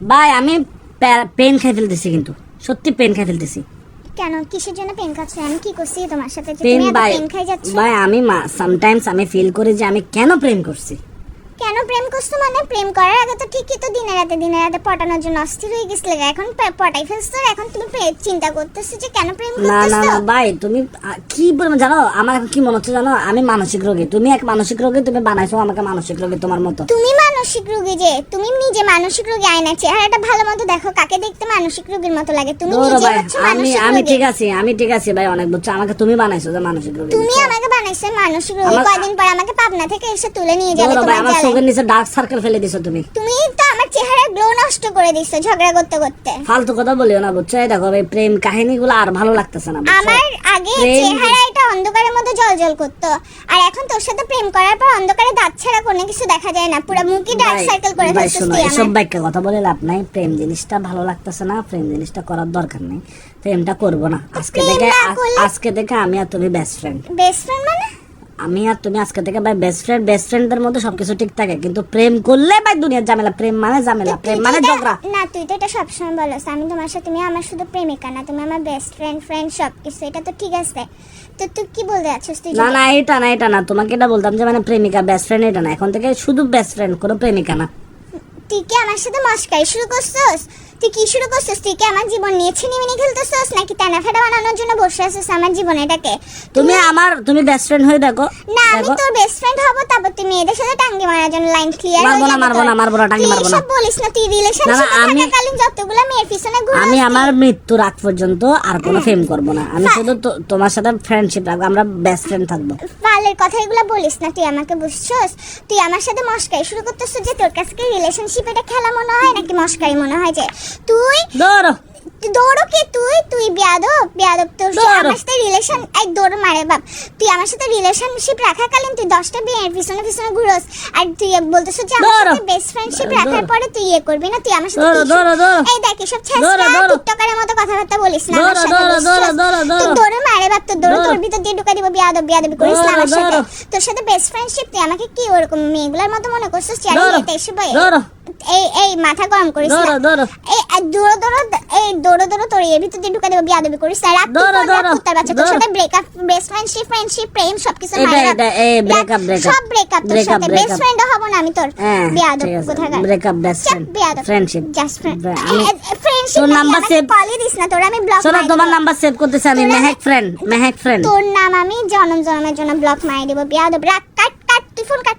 ভাই আমি পেন খাই ফেলতেছি কিন্তু। সত্যি পেন খাই ফেলতেছি। কেন? কিসের জন্য পেন খাচ্ছ? আমি কি করছি তোমার সাথে? পেন খাই যাচ্ছ। ভাই আমি সামটাইমস আমি ফিল করি যে আমি কেন প্রেম করছি? কেন প্রেম করছ মানে? প্রেম করার আগে তো ঠিকই তো দিনে রাতে দিনে রাতে পটানোর জন্য অস্থির হয়ে গেছিলে এখন পটাই ফেলছো এখন তুমি চিন্তা করতেছো যে কেন প্রেম না না না ভাই তুমি কি বলব জানো? আমার এখন কি মনে হচ্ছে জানো? আমি মানসিক রোগী। তুমি এক মানসিক রোগী তুমি বানাইছো আমাকে মানসিক রোগী তোমার মতো। তুমি মানসিক রোগী যে? তুমি নিজে মানসিক রোগী আয়নার চেহারাটা ভালো মতো দেখো কাকে দেখতে মানসিক রোগীর মতো লাগে? তুমি নিজে হচ্ছে আমি আমি ঠিক আছি আমি ঠিক আছি ভাই অনেক বুঝছ? আমাকে তুমি বানাইছো যে মানসিক রোগী তুমি আমাকে বানাইছো মানসিক রোগী। কয়দিন পর আমাকে পাবনা থেকে এসে তুলে নিয়ে যাবে তোমার। চোখের নিচে ডার্ক সার্কেল ফেলে দিছো তুমি। তুমি তো আমার চেহারা গ্লো নষ্ট করে দিছো ঝগড়া করতে করতে। ফালতু কথা বলিও না বুঝছ? এই দেখো ভাই প্রেম কাহিনীগুলো আর ভালো লাগতেছে না বুঝছ? আমার আগে প্রেম- চেহারা এটা অন্ধকারের মতো জলজল করতো। আর এখন তোর সাথে প্রেম করার পর অন্ধকারে দাঁত ছাড়া কোনো কিছু দেখা যায় না। পুরো মুখই ডার্ক ভাই, সার্কেল করে ভাই ফেলছিস শোনো তুই এসব আমার কথা বলে লাভ নাই। প্রেম জিনিসটা ভালো লাগতেছে না প্রেম জিনিসটা করার দরকার নেই। প্রেমটা করব না। আজকে প্রেম থেকে না আ- করলে- আজকে থেকে আমি আর তুমি বেস্ট ফ্রেন্ড বেস্ট ফ্রেন্ড মানে আমি আর তুমি আজকে থেকে ভাই বেস্ট ফ্রেন্ড বেস্ট ফ্রেন্ডদের মধ্যে সবকিছু ঠিক থাকে। কিন্তু প্রেম করলে ভাই দুনিয়ার ঝামেলা প্রেম মানে ঝামেলা প্রেম মানে ঝগড়া। না তুই তো এটা সবসময় বলস। আমি তোমার সাথে তুমি আমার শুধু প্রেমিকা না তুমি আমার বেস্ট ফ্রেন্ড ফ্রেন্ড সব কিছু এটা তো ঠিক আছে। তো তুই কি বলতে যাচ্ছিস তুই না না এটা না এটা না। তোমাকে এটা বলতাম যে মানে প্রেমিকা বেস্ট ফ্রেন্ড এটা না। এখন থেকে শুধু বেস্ট ফ্রেন্ড কোনো প্রেমিকা না। তুই কি আমার সাথে মস্কারি শুরু করছিস? তুই কি শুরু করছিস? তুই কি আমার জীবন নিয়ে ছিনিমিনি খেলতেছিস? নাকি টানা ফেটা বানানোর জন্য বসে আছিস আমার জীবন এটাকে? তুমি আমার তুমি বেস্ট ফ্রেন্ড হয়ে দেখো। না আমি তোর বেস্ট ফ্রেন্ড হব তারপর তুই মেয়েদের সাথে টাঙ্গি মারার জন্য লাইন ক্লিয়ার মারবো না, মারবো না, মারবো না, টাঙ্গি মারবো না। সব বলিস না তুই রিলেশনশিপে আমি- যতগুলো মেয়ের পিছনে ঘুরে আমি আমার মৃত্যুর আগ পর্যন্ত আর কোনো ফেম করব না। আমি শুধু তোমার সাথে ফ্রেন্ডশিপ রাখব আমরা বেস্ট ফ্রেন্ড থাকব। পালের কথা এগুলো বলিস না তুই আমাকে বুঝছস? তুই আমার সাথে মস্কারি শুরু করতেছিস যে তোর কাছে রিলেশনশিপ এটা খেলা মনে হয় নাকি মস্কারি মনে হয় যে তুই? দৌড়ো। দৌড়ো কে তুই? তুই বিয়াদব বিয়াদব তোর আমার সাথে রিলেশন এক দৌড় মারে বাপ। তুই আমার সাথে রিলেশনশিপ রাখাকালীন তুই দশটা বিয়ের পিছনে পিছনে ঘুরোস। আর তুই বলতেছ যে আমার সাথে বেস্ট ফ্রেন্ডশিপ রাখার পরে তুই ইয়ে করবি না? তুই আমার সাথে। এই দেখ এসব ছেঁচড়া টিকটকারের মতো কথাবার্তা বলিস না। আমার সাথে ভিতর দিয়ে ঢুকা দিব বিয়াদব বিয়াদবি করিস না আমার সাথে। তোর সাথে বেস্ট ফ্রেন্ডশিপ তুই আমাকে কি ওরকম মেয়েগুলোর মতো মনে করছিস চেয়ারে যেতে এসে বই এই এই মাথা গরম করিস না এই দৌড়ো দৌড়ো এই দৌড়ো দৌড়ো তোর এর ভিতর দিয়ে ঢুকা দেবো বিয়াদবি করিস না। রাখ কুত্তার বাচ্চা? তোর সাথে ব্রেকআপ বেস্ট ফ্রেন্ডশিপ ফ্রেন্ডশিপ প্রেম সবকিছু breakup. সব ব্রেকআপ তোর সাথে। বেস্ট. ফ্রেন্ড হব না আমি তোর। হ্যাঁ বিয়াদব কোথাকার। Breakup best friend friendship just friend তোর নাম্বার সেভ কলই দিস না তোর আমি ব্লক শোনো তোমার নাম্বার সেভ করতেছি আমি মেহেক ফ্রেন্ড মেহেক ফ্রেন্ড তোর নাম আমি জনম জনমের জন্য ব্লক মারি বিয়া দেব রাখ কাট কাট তুই ফোন কাট।